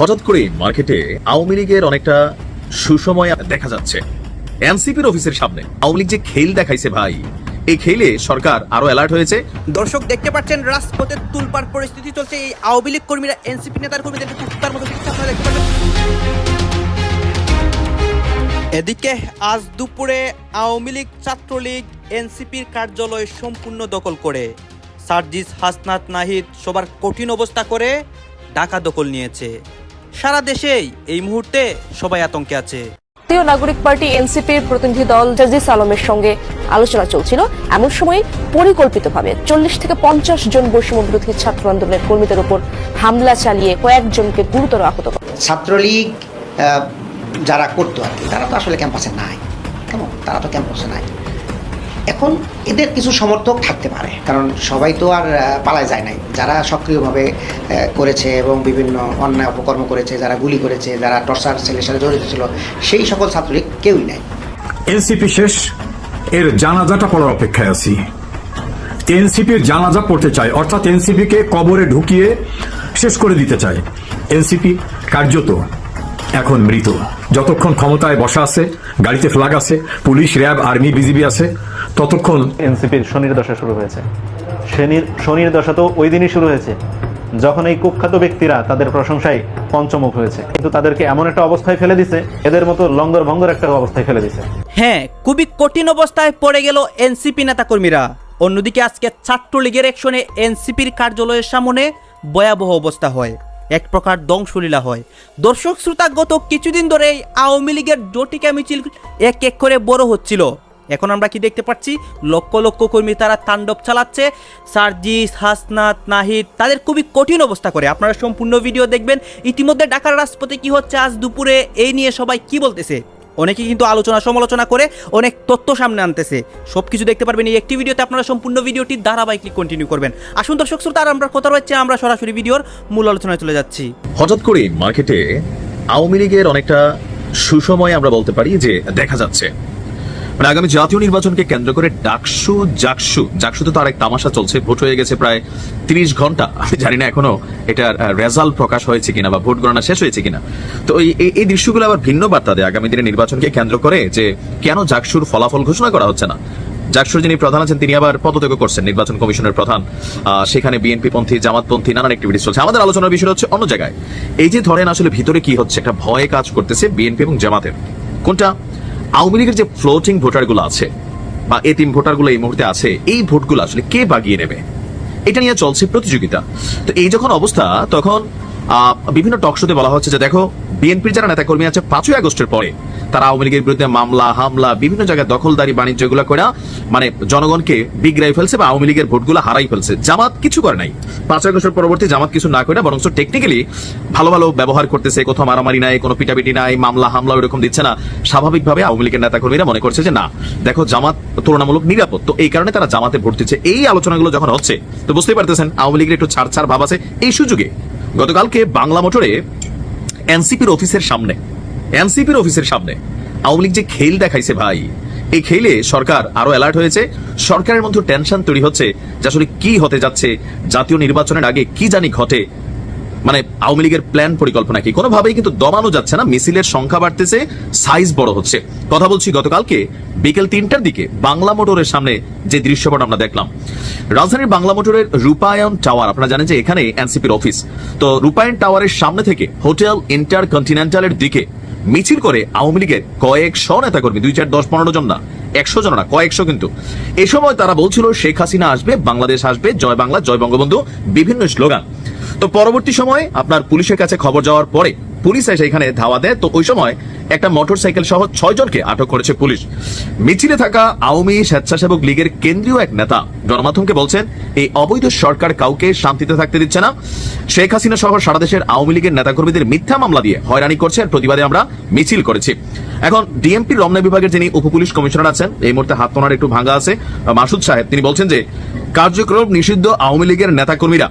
হঠাৎ করে মার্কেটে আওয়ামী লীগের অনেকটা সুসময় দেখা যাচ্ছে। এনসিপির অফিসের সামনে আওয়ামী লীগ যে খেল দেখাইছে ভাই, এই খেলে সরকার আরও অ্যালার্ট হয়েছে। দর্শক, দেখতে পাচ্ছেন, রাজপথে তুলপার পরিস্থিতি চলছে। এই আওয়ামী লীগ কর্মীরা, এনসিপি নেতার কর্মীদেরকে কুত্তার মতো আপনারা দেখতে পাচ্ছেন। এদিকে আজ দুপুরে আওয়ামী লীগ ছাত্রলীগ এনসিপির কার্যালয় সম্পূর্ণ দখল করে। সার্জিস হাসনাত নাহিদ সবার কঠিন অবস্থা করে ঢাকা দখল নিয়েছে। সারা দেশেই এই মুহূর্তে সবাই আতঙ্কে আছে। জাতীয় নাগরিক পার্টি এনসিপির প্রতিনিধি দল জাজিস আলমের সঙ্গে আলোচনা চলছিল। এমন সময় পরিকল্পিতভাবে চল্লিশ থেকে পঞ্চাশ জন বৈষম্য বিরোধী ছাত্র আন্দোলনের কর্মীদের উপর হামলা চালিয়ে কয়েকজনকে গুরুতর আহত করে ছাত্রলীগ আহ, যারা করতো আর কি তারা তো আসলে ক্যাম্পাসে নাই। কেমন? তারা তো ক্যাম্পাসে নাই। এখন এদের কিছু সমর্থক থাকতে পারে, কারণ সবাই তো আর পালায় যায় নাই। যারা সক্রিয়ভাবে করেছে এবং বিভিন্ন অন্যায় অপকর্ম করেছে, যারা গুলি করেছে, যারা টর্চার ছেলের সাথে জড়িত ছিল, সেই সকল ছাত্রলীগ কেউই নাই। এনসিপি শেষ, এর জানাজাটা পড়ার অপেক্ষায় আছি। এনসিপির জানাজা পড়তে চাই অর্থাৎ এনসিপিকে কবরে ঢুকিয়ে শেষ করে দিতে চাই এনসিপি কার্যত এখন মৃত। যতক্ষণ ক্ষমতায় বসা আছে, গাড়িতে ফ্ল্যাগ আছে, পুলিশ, র্যাব, আর্মি, বিজিবি আছে ততক্ষণ এনসিপির শনির দশা শুরু হয়েছে। শনির শনির দশা তো ওই দিনই শুরু হয়েছে। যখন এই কুখ্যাত ব্যক্তিরা তাদের প্রশংসায় পঞ্চমুখ হয়েছে কিন্তু তাদেরকে এমন একটা অবস্থায় ফেলে দিছে এদের মতো লঙ্গর ভঙ্গর একটা অবস্থায় ফেলে দিছে। হ্যাঁ খুবই কঠিন অবস্থায় পড়ে গেল এনসিপি নেতাকর্মীরা। অন্যদিকে আজকে ছাত্রলীগের একশনে এনসিপির কার্যালয়ের সামনে ভয়াবহ অবস্থা হয়। এক প্রকার ধ্বংসলীলা হয়। দর্শক শ্রোতা গত কিছুদিন ধরে এই আওয়ামী লীগের জটিকা মিছিল এক এক করে বড় হচ্ছিল। এখন আমরা কি দেখতে পাচ্ছি? লক্ষ লক্ষ কর্মী তারা তাণ্ডব চালাচ্ছে। সার্জিস, হাসনাত, নাহিদ, তাদের খুবই কঠিন অবস্থা করে। আপনারা সম্পূর্ণ ভিডিও দেখবেন। ইতিমধ্যে ঢাকার রাজপথে কি হচ্ছে? আজ দুপুরে এই নিয়ে সবাই কি বলতেছে? অনেকে কিন্তু আলোচনা সমালোচনা করে অনেক তথ্য সামনে আনতেছে। সব কিছু দেখতে পারবেন এই একটি ভিডিওতে। আপনারা সম্পূর্ণ ভিডিওটি ধারাবাহিকলি কন্টিনিউ করবেন। আসুন দর্শক শ্রোতা, আর আমরা কথা রয়েছে, আমরা সরাসরি ভিডিওর মূল আলোচনায় চলে যাচ্ছি। হঠাৎ করে মার্কেটে আওয়ামী লীগের অনেকটা সুসময় আমরা বলতে পারি যে দেখা যাচ্ছে। মানে আগামী জাতীয় নির্বাচনকে কেন্দ্র করে ডাকসু, জাকসু। জাকসুতে তো আরেক তামাশা চলছে, ভোট হয়ে গেছে প্রায় তিরিশ ঘণ্টা। আমি জানি না এখনও এটার রেজাল্ট প্রকাশ হয়েছে কিনা বা ভোট গণনা শেষ হয়েছে কিনা। তো এই দৃশ্যগুলো আবার ভিন্ন বার্তা দেয় আগামী দিনে নির্বাচনকে কেন্দ্র করে যে কেন জাকসুর ফলাফল ঘোষণা করা হচ্ছে না। জাকসুর যিনি প্রধান আছেন, তিনি আবার পদত্যাগ করছেন, নির্বাচন কমিশনের প্রধান। সেখানে বিএনপি পন্থী জামাতপন্থী, নানান অ্যাক্টিভিটিস চলছে। আমাদের আলোচনার বিষয় হচ্ছে অন্য জায়গায়। এই যে ধরেন আসলে ভিতরে কি হচ্ছে, একটা ভয়ে কাজ করতেছে বিএনপি এবং জামাতের। কোনটা? আওয়ামী লীগের যে ফ্লোটিং ভোটারগুলো আছে, বা এতিম ভোটারগুলো এই মুহূর্তে আছে, এই ভোটগুলো আসলে কে বাগিয়ে নেবে? এটা নিয়ে চলছে প্রতিযোগিতা। তো এই যখন অবস্থা, তখন বিভিন্ন টক শোতে বলা হচ্ছে যে দেখো বিএনপির যারা নেতাকর্মী আছে, পাঁচই আগস্টের পরে, তারা আওয়ামী লীগের বিরুদ্ধে মামলা, হামলা, বিভিন্ন জায়গায় দখলদারি, বাণিজ্য এগুলো করে মানে জনগণকে বিগড়াই ফেলছে বা আওয়ামী লীগের ভোটগুলো হারাই ফেলছে। জামাত কিছু করে নাই। পাঁচ আগস্টের পরবর্তী জামাত কিছু না করে বরং টেকনিক্যালি ভালো ভালো ব্যবহার করতেছে, কোথাও মারামারি নাই, কোনো পিটাপিটি নাই, মামলা, হামলা ওইরকম দিচ্ছে না। স্বাভাবিকভাবে আওয়ামী লীগের নেতাকর্মীরা মনে করছে যে না, দেখো জামাত তুলনামূলক নিরাপদ। তো এই কারণে তারা জামাতে ভোট দিচ্ছে। এই আলোচনাগুলো যখন হচ্ছে, তো বুঝতেই পারতেছেন, আওয়ামী লীগের একটু ছাড় ছাড় ভাব আছে। এই সুযোগে গতকালকে বাংলা মোটরে এনসিপির অফিসের সামনে, এনসিপির অফিসের সামনে আওয়ামী লীগ যে খেল দেখাইছে ভাই, এই খেলে সরকার আরও অ্যালার্ট হয়েছে। সরকারের মধ্যে টেনশন তৈরি হচ্ছে যে আসলে কি হতে যাচ্ছে, জাতীয় নির্বাচনের আগে কি জানি ঘটে। মানে আওয়ামী লীগের প্ল্যান পরিকল্পনা কি? কোনোভাবেই কিন্তু দমানো যাচ্ছে না, মিছিলের সংখ্যা বাড়তেছে সাইজ বড় হচ্ছে। কথা বলছি গতকালকে বিকেল তিনটার দিকে বাংলা মোটরের সামনে যে দৃশ্যপট আমরা দেখলাম। রাজধানীর বাংলা মোটরের রূপায়ণ টাওয়ার, আপনারা জানেন যে এখানে এনসিপির অফিস তো রূপায়ণ টাওয়ারের সামনে থেকে হোটেল ইন্টার কন্টিনেন্টালের দিকে মিছিল করে আওয়ামী লীগের কয়েকশো নেতাকর্মী, দুই চার দশ পনেরো জন না, একশো জন না, কয়েকশো কিন্তু। এ সময় তারা বলছিল, শেখ হাসিনা আসবে, বাংলাদেশ আসবে, জয় বাংলা, জয় বঙ্গবন্ধু, বিভিন্ন স্লোগান। তো পরবর্তী সময় আপনার পুলিশের কাছে খবর যাওয়ার পরে পুলিশ এসে এখানে ধাওয়া দেয়। তো ওই সময় একটা মোটর সাইকেল সহ ছয় জনকে আটক করেছে পুলিশ। মিছিলে থাকা আওয়ামী স্বেচ্ছাসেবক লীগের কেন্দ্রীয় এক নেতা গণমাধ্যমকে বলছেন, এই অবৈধ সরকার কাউকে শান্তিতে থাকতে দিচ্ছে না। শেখ হাসিনা সহ সারা দেশের আওয়ামী লীগের নেতাকর্মীদের মিথ্যা মামলা দিয়ে হয়রানি করছে। আর প্রতিবাদে আমরা মিছিল করেছি। এখন ডিএমপি রমনা বিভাগের যিনি উপপুলিশ কমিশনার আছেন, এই মুহূর্তে হাত তোনার একটু ভাঙা আছে, মাসুদ সাহেব, তিনি বলছেন যে, কার্যক্রম নিষিদ্ধ আওয়ামী লীগের নেতাকর্মীরা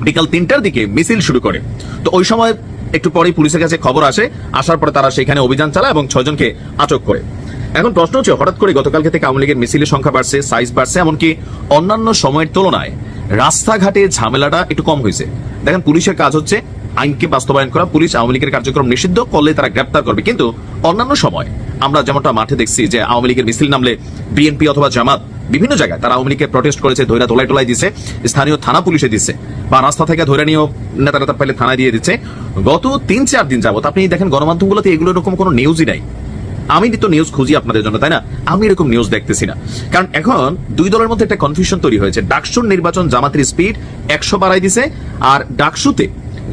বিকাল তিনটার দিকে মিছিল শুরু করে। তো ওই সময় একটু পরেই পুলিশের কাছে খবর আসে, আসার পরে তারা সেখানে অভিযান চালায় এবং ছয়জনকে আটক করে। এখন প্রশ্ন হচ্ছে, হঠাৎ করে গতকালকে থেকে আওয়ামী লীগের মিছিলের সংখ্যা বাড়ছে সাইজ বাড়ছে, এমনকি অন্যান্য সময়ের তুলনায় রাস্তাঘাটে ঝামেলাটা একটু কম হয়েছে। দেখেন, পুলিশের কাজ হচ্ছে আইনকে বাস্তবায়ন করা। পুলিশ আওয়ামী লীগের কার্যক্রম নিষিদ্ধ করলে তারা গ্রেপ্তার করবে। কিন্তু অন্যান্য সময় আমরা যেমনটা মাঠে দেখছি যে আওয়ামী লীগের মিছিল নামলে বিএনপি অথবা জামাত বিভিন্ন জায়গায়। তারা আওয়ামী লীগকে প্রটেস্ট করেছে ধৈরা তোলাই টোলাই দিছে, স্থানীয় থানা পুলিশে দিচ্ছে বা রাস্তা থেকে ধরে নিয়েও নেতা নেতা পেলে থানায় দিয়ে দিচ্ছে। গত তিন চার দিন যাবত আপনি দেখেন গণমাধ্যমগুলোতে এগুলো এরকম কোনো নিউজই নাই। আমি তো নিউজ খুঁজি আপনাদের জন্য, তাই না? আমি এরকম নিউজ দেখতেছি না। কারণ এখন দুই দলের মধ্যে একটা কনফিউশন তৈরি হয়েছে। ডাকসুর নির্বাচন জামাতের স্পিড একশো বাড়াই দিছে আর ডাকসুতে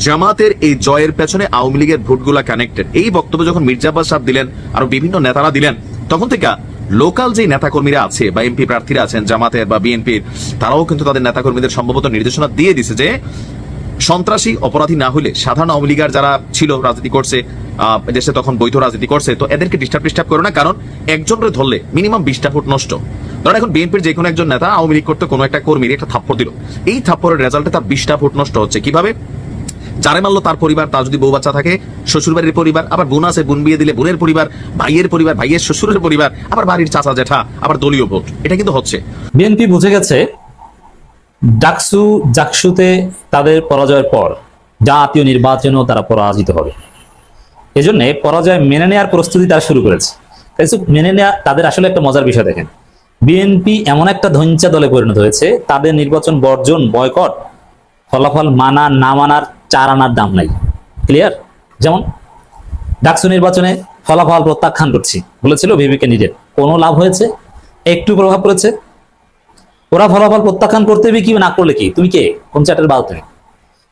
জামাতের এই জয়ের পেছনে আওয়ামী লীগের ভোটগুলা কানেক্টেড এই বক্তব্য যখন মির্জা আব্বাস সাহেব দিলেন, আরও বিভিন্ন নেতারা দিলেন, তখন থেকে লোকাল যে নেতাকর্মীরা আছে বা এমপি প্রার্থীরা আছেন জামাতের বা বিএনপির, তারাও কিন্তু তাদের নেতাকর্মীদের সম্ভবত নির্দেশনা দিয়ে দিছে যে সন্ত্রাসী অপরাধী না হলে সাধারণ আওয়ামী লীগার যারা ছিল, রাজনীতি করছে দেশে তখন বৈধ রাজনীতি করছে, তো এদেরকে ডিস্টার্ব ডিস্টার্ব করো না, কারণ একজনরে ধরলে মিনিমাম বিশটা ফুট নষ্ট। ধরেন এখন বিএনপির যে কোনো একজন নেতা আওয়ামী লীগ করতে, কোনো একটা কর্মীর একটা থাপ্পড় দিল। এই থাপ্পড়ের রেজাল্টে তার বিশটা ফুট নষ্ট হচ্ছে। কীভাবে? যারে মারলো তার পরিবার, তার যদি বউ বাচ্চা থাকে শ্বশুর বাড়ির পরিবার, আবার বোন আছে বোন বিয়ে দিলে বোনের পরিবার, ভাইয়ের পরিবার, ভাইয়ের শ্বশুরের পরিবার, আবার বাড়ির চাচা জেঠা, আবার দলীয় ভোট। এটা কিন্তু হচ্ছে। বিএনপি বুঝে গেছে, ডাকসু, জাকসুতে তাদের পরাজয়ের পর জাতীয় নির্বাচনেও তারা পরাজিত হবে। এজন্য পরাজয় মেনে নেওয়ার প্রস্তুতি তারা শুরু করেছে। মেনে নেওয়া তাদের আসলে একটা মজার বিষয় দেখেন। বিএনপি এমন একটা ধৈঞ্চা দলে পরিণত হয়েছে, তাদের নির্বাচন বর্জন, বয়কট, ফলাফল মানা, না মানার চার আনার দাম নাই। ক্লিয়ার যেমন ডাকসু নির্বাচনে ফলাফল প্রত্যাখ্যান করছি, বলেছিল ভিভি ক্যান্ডিডেট কোনো লাভ হয়েছে? একটু প্রভাব পড়েছে। ওরা ফলাফল প্রত্যাখ্যান করতে কি না করলে কি? তুমি কে? কোন চাটের বাল তুমি?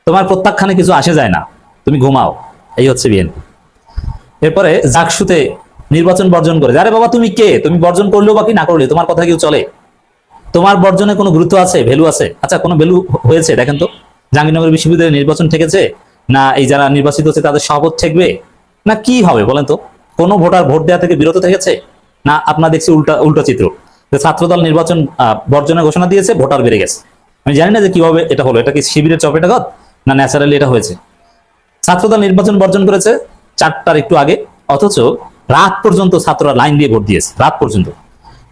তোমার প্রত্যাখ্যানে কিছু আসে যায় না। তুমি ঘুমাও। এই হচ্ছে বিএনপি। এরপরে জাকসুতে নির্বাচন বর্জন করে। আরে বাবা, তুমি কে? তুমি বর্জন করলেও বা কি? না করলে তোমার কথা কেউ চলে? তোমার বর্জনে কোনো গুরুত্ব আছে? ভ্যালু আছে? আচ্ছা কোনো ভ্যালু হয়েছে? দেখেন তো। জাহাঙ্গীরনগর বিশ্ববিদ্যালয়ের নির্বাচন ঠেকেছে না, এই যারা নির্বাচিত হচ্ছে তাদের শপথ ঠেকবে? না, কি হবে বলেন তো? কোনো ভোটার ভোট দেওয়া থেকে বিরত থেকেছে? না, আপনার দেখছি উল্টা, উল্টো চিত্র। যে ছাত্রদল নির্বাচন বর্জনের ঘোষণা দিয়েছে, ভোটার বেড়ে গেছে। আমি জানি না যে কীভাবে এটা হলো। এটা কি শিবিরের চপেটা গত না, ন্যাচারালি এটা হয়েছে। ছাত্রদল নির্বাচন বর্জন করেছে চারটার একটু আগে, অথচ রাত পর্যন্ত ছাত্ররা লাইন দিয়ে ভোট দিয়েছে, রাত পর্যন্ত।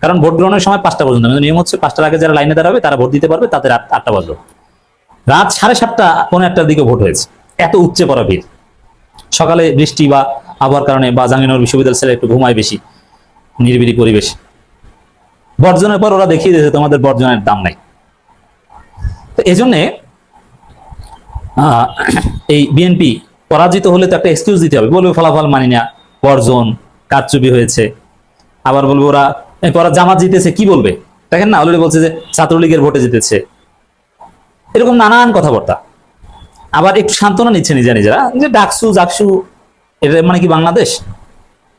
কারণ ভোট গ্রহণের সময় পাঁচটা পর্যন্ত। নিয়ম হচ্ছে পাঁচটার আগে যারা লাইনে দাঁড়াবে, তারা ভোট দিতে পারবে তাদের আটটা বাজলো। রাত সাড়ে সাতটা পৌনে একটার দিকে ভোট হয়েছে। এত উচ্চে পড়া ভিড়। সকালে বৃষ্টি বা আবহাওয়ার কারণে বা জাহাঙ্গীরনগর বিশ্ববিদ্যালয় ছেলে একটু ঘুমায় বেশি, নিরিবিলি পরিবেশ। বর্জনের পর ওরা দেখিয়ে দিয়েছে, তোমাদের বর্জনের দাম নাই। তো এই জন্যে এই বিএনপি পরাজিত হলে তো একটা এক্সকিউজ দিতে হবে। বলবে ফলাফল মানি না, বর্জন, কারচুপি হয়েছে। আবার বলবে ওরা ওরা জামাত জিতেছে, কি বলবে? দেখেন না অলরেডি বলছে যে ছাত্রলীগের ভোটে জিতেছে। এরকম নানান কথাবার্তা। আবার একটু সান্ত্বনা নিচ্ছে নিজে নিজেরা। যে ডাকসু, জাকসু এটা মানে কি বাংলাদেশ?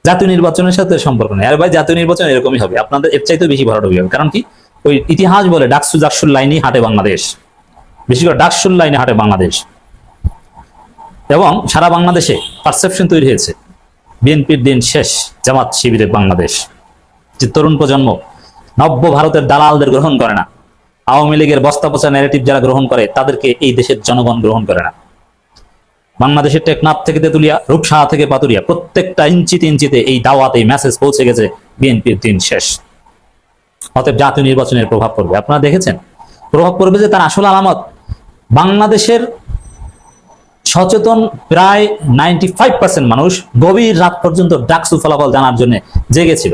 জাতীয় নির্বাচনের সাথে সম্পর্ক নেই। আর ভাই, জাতীয় নির্বাচন এরকমই হবে। আপনাদের এর চাইতে বেশি ভরাডুবি হবে। কারণ কি? ওই ইতিহাস বলে ডাকসু, জাকসুর লাইনেই হাঁটে বাংলাদেশ। বেশি করে ডাকসুর লাইনে হাঁটে বাংলাদেশ। এবং সারা বাংলাদেশে পারসেপশন তৈরি হয়েছে। বিএনপির দিন শেষ, জামাত শিবিরের বাংলাদেশ। যে তরুণ প্রজন্ম, নব্য ভারতের দালালদের গ্রহণ করে না। আওয়ামী লীগের বস্তা পচা ন্যারেটিভ যারা গ্রহণ করে, তাদেরকে এই দেশের জনগণ গ্রহণ করে না। বাংলাদেশের টেকনাফ থেকে তেতুলিয়া রূপসাহা থেকে পাতুরিয়া, প্রত্যেকটা ইঞ্চিতে ইঞ্চিতে এই দাওয়াত এই মেসেজ পৌঁছে গেছে বিএনপির দিন শেষ। অতএব জাতীয় নির্বাচনের প্রভাব পড়বে। আপনারা দেখেছেন, প্রভাব পড়বে যে তার আসল আলামত বাংলাদেশের সচেতন প্রায় নাইনটি মানুষ গভীর রাত পর্যন্ত ডাকসু ফলাফল জানার জন্য জেগেছিল।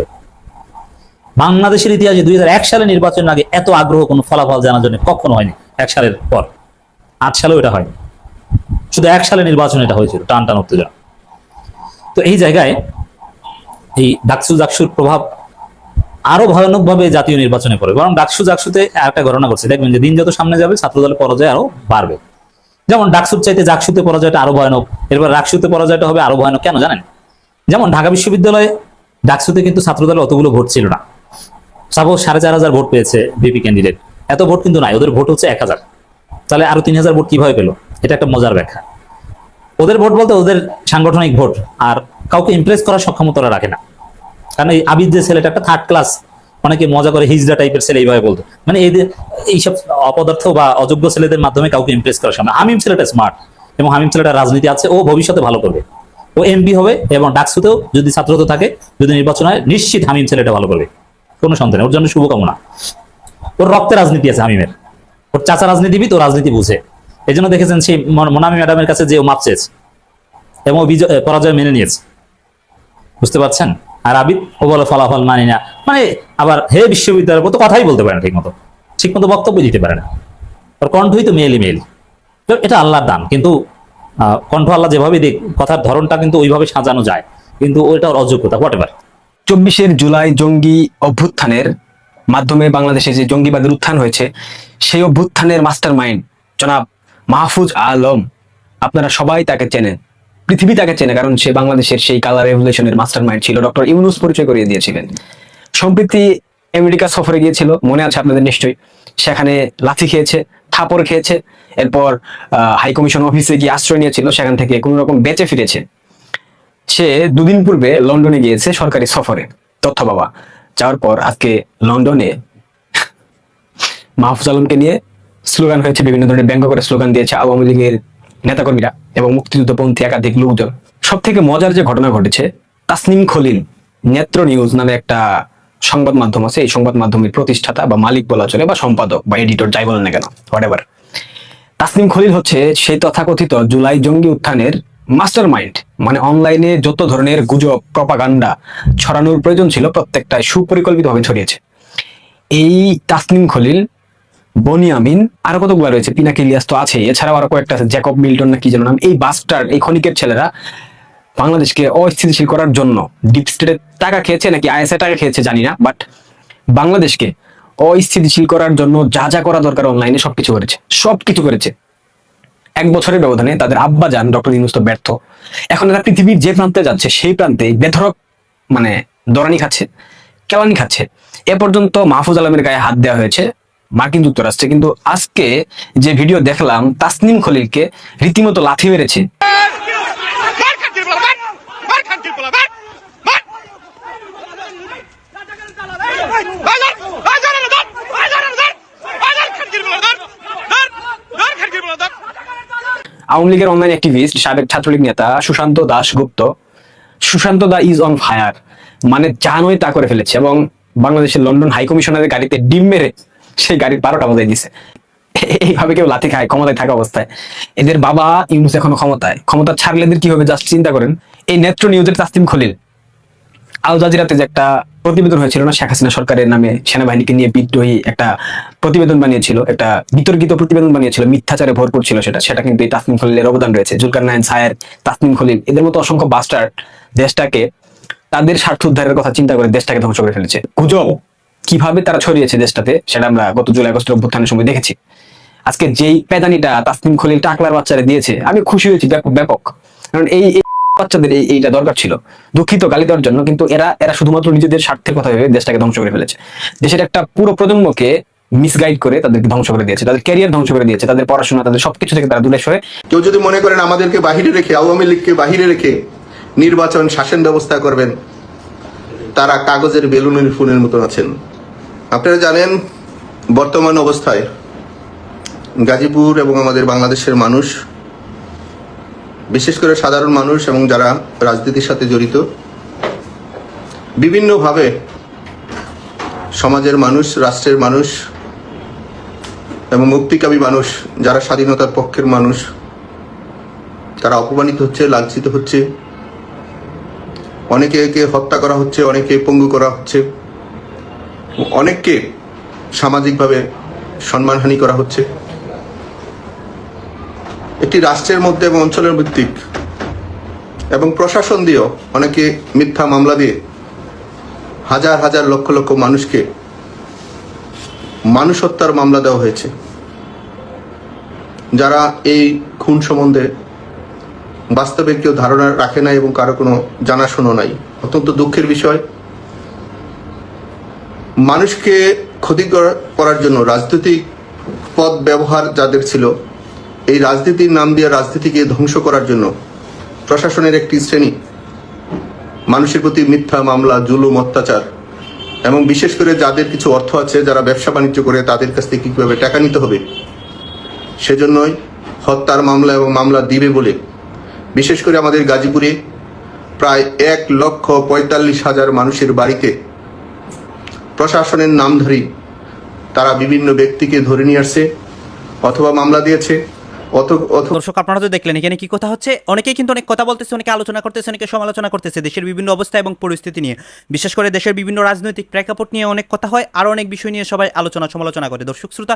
বাংলাদেশের ইতিহাসে দুই হাজার এক সালে নির্বাচনের আগে এত আগ্রহ কোনো ফলাফল জানার জন্য কখনো হয়নি। এক সালের পর। আট সালেও এটা হয়নি। শুধু এক সালে নির্বাচন এটা হয়েছিল। টান টান উত্তেজনা। তো এই জায়গায় এই ডাকসু জাকসুর প্রভাব আরও ভয়ানক ভাবে জাতীয় নির্বাচনে পড়ে বরং ডাকসু জাকসুতে একটা ঘটনা করছে দেখবেন যে দিন যত সামনে যাবে, ছাত্রদলের পরাজয় আরও বাড়বে। যেমন ডাকসুর চাইতে জাকসুতে পরাজয়টা আরও ভয়ানক, এরপর রাকসুতে পরাজয়টা হবে আরও ভয়ানক। কেন জানেন? যেমন ঢাকা বিশ্ববিদ্যালয়ে ডাকসুতে কিন্তু ছাত্রদলের অতগুলো ভোট ছিল না। সাপোজ সাড়ে চার হাজার ভোট পেয়েছে বিপি ক্যান্ডিডেট এত ভোট কিন্তু নাই, ওদের ভোট হচ্ছে এক হাজার। তাহলে আরও তিন হাজার ভোট কীভাবে পেল? এটা একটা মজার ব্যাখ্যা। ওদের ভোট বলতে ওদের সাংগঠনিক ভোট, আর কাউকে ইমপ্রেস করার সক্ষমতা রাখে না। কারণ এই আবিদ যে ছেলেটা একটা থার্ড ক্লাস অনেকে মজা করে হিজড়া টাইপের ছেলে এইভাবে বলতো। মানে এই এইসব অপদার্থ বা অযোগ্য ছেলেদের মাধ্যমে কাউকে ইমপ্রেস করার সামনে হামিম ছেলেটা স্মার্ট এবং হামিম ছেলেটা রাজনীতি আছে, ও ভবিষ্যতে ভালো করবে। ও এমপি হবে এবং ডাকসুতেও যদি ছাত্রত্ব থাকে, যদি নির্বাচন হয়, নিশ্চিত হামিম ছেলেটা ভালো করবে। কোনো সন্তান ওর জন্য শুভকামনা। ওর রক্তে রাজনীতি আছে হামিমের। ওর চাচা রাজনীতিবিদ, ও রাজনীতি বুঝে। এই জন্য দেখেছেন সেই মন- মোনামি ম্যাডামের কাছে যে ও মাপ চেয়েছে এবং বিজয় পরাজয় মেনে নিয়েছে। বুঝতে পারছেন? আর আবিদ, ও বলে ফলাফল মানি না। মানে আবার হে বিশ্ববিদ্যালয়ের মতো কথাই বলতে পারে না ঠিক মতো ঠিক মতো বক্তব্য দিতে পারে না। ওর কণ্ঠই তো মেয়েলি মেয়েলি। এটা আল্লাহর দান। কিন্তু কণ্ঠ আল্লাহ যেভাবে দিক, কথার ধরনটা কিন্তু ওইভাবে সাজানো যায়। কিন্তু ওইটা ওর অযোগ্যতা হোয়াট এভার চব্বিশের জুলাই জঙ্গি অভ্যুত্থানের মাধ্যমে বাংলাদেশে যে জঙ্গিবাদের উত্থান হয়েছে, সেই অভ্যুত্থানের মাস্টার মাইন্ড জনাব মাহফুজ আলম, আপনারা সবাই তাকে চেনেন, পৃথিবী তাকে চেনে, কারণ সে বাংলাদেশের সেই কালার রেভলিউশনের মাস্টার মাইন্ড ছিল, ডক্টর ইউনুস পরিচয় করিয়ে দিয়েছিলেন। সম্প্রতি আমেরিকা সফরে গিয়েছিল, মনে আছে আপনাদের নিশ্চয়ই, সেখানে লাথি খেয়েছে, থাপড় খেয়েছে, এরপর হাই কমিশন অফিসে গিয়ে আশ্রয় নিয়েছিল, সেখান থেকে কোনো রকম বেঁচে ফিরেছে। সে দুদিন পূর্বে লন্ডনে গিয়েছে সরকারি সফরে। তথ্য বাবা, যাওয়ার পর আজকে লন্ডনে মাহফুজ আলমকে নিয়ে স্লোগান হয়েছে, বিভিন্ন ধরনের ব্যঙ্গ করে স্লোগান দিয়েছে আওয়ামী লীগের নেতাকর্মীরা এবং মুক্তিযুদ্ধপন্থী একাধিক লোকজন। সব থেকে মজার যে ঘটনা ঘটেছে, তাসনিম খলিল, নেত্র নিউজ নামে একটা সংবাদ মাধ্যম আছে। এই সংবাদ মাধ্যমের প্রতিষ্ঠাতা বা মালিক বলা চলে, বা সম্পাদক বা এডিটর, যাই বলেন না কেন হোয়াট এভার তাসনিম খলিল হচ্ছে সেই তথাকথিত জুলাই জঙ্গি উত্থানের মাস্টার মাইন্ড মানে অনলাইনে যত ধরনের গুজব, প্রপাগান্ডা ছড়ানোর প্রয়োজন ছিল প্রত্যেকটা সুপরিকল্পিতভাবে ছড়িয়েছে। এই তাসনিম খলিল, বনি আমিন, আরও কতগুলো রয়েছে? পিনাকি ইলিয়াস তো আছে এছাড়াও আরও কয়েকটা আছে, জ্যাকব মিল্টন না কি যেন নাম। এই বাস্টার, এই খনিকের ছেলেরা বাংলাদেশকে অস্থিতিশীল করার জন্য ডিপ স্টেটের টাকা খেয়েছে নাকি আইএসএ টাকা খেয়েছে জানি না, বাট বাংলাদেশকে অস্থিতিশীল করার জন্য যা যা করা দরকার অনলাইনে সবকিছু করেছে সবকিছু করেছে। এক বছরের ব্যবধানে তাদের আব্বা যান ডক্টর ইউনুস তো ব্যর্থ। এখন এরা পৃথিবীর যে প্রান্তে যাচ্ছে, সেই প্রান্তে বেধরক মানে দরানি খাচ্ছে, কেলানি খাচ্ছে। এ পর্যন্ত মাহফুজ আলমের গায়ে হাত দেওয়া হয়েছে মার্কিন যুক্তরাষ্ট্রে। কিন্তু আজকে যে ভিডিও দেখলাম, তাসনিম খলিলকে রীতিমতো লাথি মেরেছে Mar খানকির বলা মার মার খানকির বলা মার মার বাজার বাজার ধর বাজার ধর বাজার খানকির বলা ধর ধর ধর খানকির বলা ধর আওয়ামী লীগের অনলাইন অ্যাক্টিভিস্ট সাবেক ছাত্রলীগ নেতা সুশান্ত দাশগুপ্ত। সুশান্ত দা ইজ অন ফায়ার মানে জানোই তা করে ফেলেছে এবং বাংলাদেশের লন্ডন হাই কমিশনারের গাড়িতে ডিম মেরে সেই গাড়ির বারোটা বাজাই দিছে এইভাবে কেউ লাথি খায়, ক্ষমতায় থাকা অবস্থায়। এদের বাবা ইউনুস এখনও ক্ষমতায়। ক্ষমতা ছাড়লে এদের কি হবে? জাস্ট চিন্তা করেন। এই নেত্র নিউজের তাসতিম খলিল। আল জাজিরাতে যে একটা প্রতিবেদন হয়েছিল না, শেখ হাসিনা সরকারের নামে সেনাবাহিনীকে নিয়ে বিদ্রোহী একটা প্রতিবেদন বানিয়েছিল, একটা বিতর্কিত প্রতিবেদন বানিয়েছিল, মিথ্যাচারে ভরপুর ছিল সেটা সেটা কিন্তু এই তাসনিম খলিলের অবদান রয়েছে। জুলকার নায়ন সায়ের, তাসনিম খলিল, এদের মতো অসংখ্য বাস্টার দেশটাকে তাদের স্বার্থ উদ্ধারের কথা চিন্তা করে দেশটাকে ধ্বংস করে ফেলেছে। গুজব, কীভাবে তারা ছড়িয়েছে দেশটাতে, সেটা আমরা গত জুলাই আগস্টের অভ্যুত্থানের সময় দেখেছি। আজকে যেই পেদানিটা তাসনিম খলিল টাকলার বাচ্চারা দিয়েছে, আমি খুশি হয়েছি, ব্যাপক ব্যাপক। কারণ এই এই বাচ্চাদের এইটা দরকার ছিল। দুঃখিত গালি দেওয়ার জন্য, কিন্তু এরা এরা শুধুমাত্র নিজেদের স্বার্থের কথা ভেবে দেশটাকে ধ্বংস করে ফেলেছে। দেশের একটা পুরো প্রজন্মকে মিসগাইড করে তাদেরকে ধ্বংস করে দিয়েছে, তাদের ক্যারিয়ার ধ্বংস করে দিয়েছে, তাদের পড়াশোনা, তাদের সবকিছু থেকে তারা দূরে সরে। কেউ যদি মনে করেন আমাদেরকে বাহিরে রেখে, আওয়ামী লীগকে বাহিরে রেখে নির্বাচন, শাসন ব্যবস্থা করবেন, তারা কাগজের বেলুনের ফুলের মতন আছেন। আপনারা জানেন, বর্তমান অবস্থায় গাজীপুর এবং আমাদের বাংলাদেশের মানুষ বিশেষ করে সাধারণ মানুষ এবং যারা রাজনীতির সাথে জড়িত, বিভিন্নভাবে সমাজের মানুষ, রাষ্ট্রের মানুষ এবং মুক্তিকামী মানুষ, যারা স্বাধীনতার পক্ষের মানুষ, তারা অপমানিত হচ্ছে, লাঞ্ছিত হচ্ছে। অনেকে একে হত্যা করা হচ্ছে, অনেকে পঙ্গু করা হচ্ছে। অনেককে সামাজিকভাবে সম্মানহানি করা হচ্ছে। একটি রাষ্ট্রের মধ্যে এবং অঞ্চলের ভিত্তিক। এবং প্রশাসন দিয়েও অনেকে মিথ্যা মামলা দিয়ে হাজার হাজার লক্ষ লক্ষ মানুষকে মানুষ হত্যার মামলা দেওয়া হয়েছে। যারা এই খুন সম্বন্ধে বাস্তবে কেউ ধারণা রাখে নাই এবং কারও কোনো জানাশোনা নাই। অত্যন্ত দুঃখের বিষয়। মানুষকে ক্ষতি করার জন্য রাজনৈতিক পদ ব্যবহার যাদের ছিল এই রাজনীতির নাম দিয়ে রাজনীতিকে ধ্বংস করার জন্য প্রশাসনের একটি শ্রেণি, মানুষের প্রতি মিথ্যা মামলা, জুলুম, অত্যাচার, এবং বিশেষ করে যাদের কিছু অর্থ আছে যারা ব্যবসা বাণিজ্য করে তাদের কাছ থেকে কীভাবে টাকা নিতে হবে, সেজন্যই হত্যার মামলা এবং মামলা দিবে বলে বিশেষ করে আমাদের গাজীপুরে প্রায় এক লক্ষ পঁয়তাল্লিশ হাজার মানুষের বাড়িতে প্রশাসনের নামধারী তারা বিভিন্ন ব্যক্তিকে ধরে নিয়ে আসছে অথবা মামলা দিয়েছে। দর্শক, আপনারা তো দেখলেন, এখানে কি কথা হচ্ছে? কিন্তু অনেক কথা বলতেছে, অনেকে আলোচনা করতেছে, অনেকে সমালোচনা করতেছে দেশের বিভিন্ন অবস্থা এবং পরিস্থিতি নিয়ে। বিশেষ করে দেশের বিভিন্ন রাজনৈতিক প্রেক্ষাপট নিয়ে অনেক কথা হয় আর অনেক বিষয় নিয়ে সবাই আলোচনা সমালোচনা করে। দর্শক, শ্রোতা,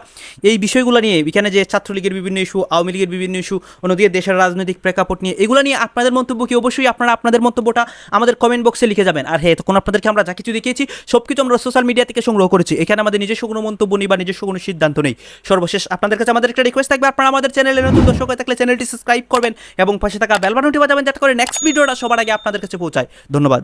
এই বিষয়গুলো নিয়ে, এখানে যে ছাত্রলীগের বিভিন্ন ইস্যু, আওয়ামী লীগের বিভিন্ন ইস্যু, অন্যদিকে দেশের রাজনৈতিক প্রেক্ষাপট নিয়ে, এগুলো নিয়ে আপনাদের মন্তব্য কি? অবশ্যই আপনারা আপনাদের মন্তব্যটা আমাদের কমেন্ট বক্সে লিখে যাবেন। আর হ্যাঁ তখন আপনাদেরকে আমরা যা কিছু দেখিয়েছি সব কিছু আমরা সোশ্যাল মিডিয়া থেকে সংগ্রহ করেছি। এখানে আমাদের নিজস্ব কোনো মন্তব্য নেই বা নিজস্ব কোনো সিদ্ধান্ত নেই। সর্বশেষ আপনাদের কাছে আমাদের একটা রিকোয়েস্ট থাকবে, আপনারা আমাদের চ্যানেলে নতুন দর্শক হয়ে থাকলে চ্যানেলটি সাবস্ক্রাইব করবেন এবং পাশে থাকা বেল বাটনটি বাজাবেন যাতে করে নেক্সট ভিডিওটা সবার আগে আপনাদের কাছে পৌঁছায়। ধন্যবাদ।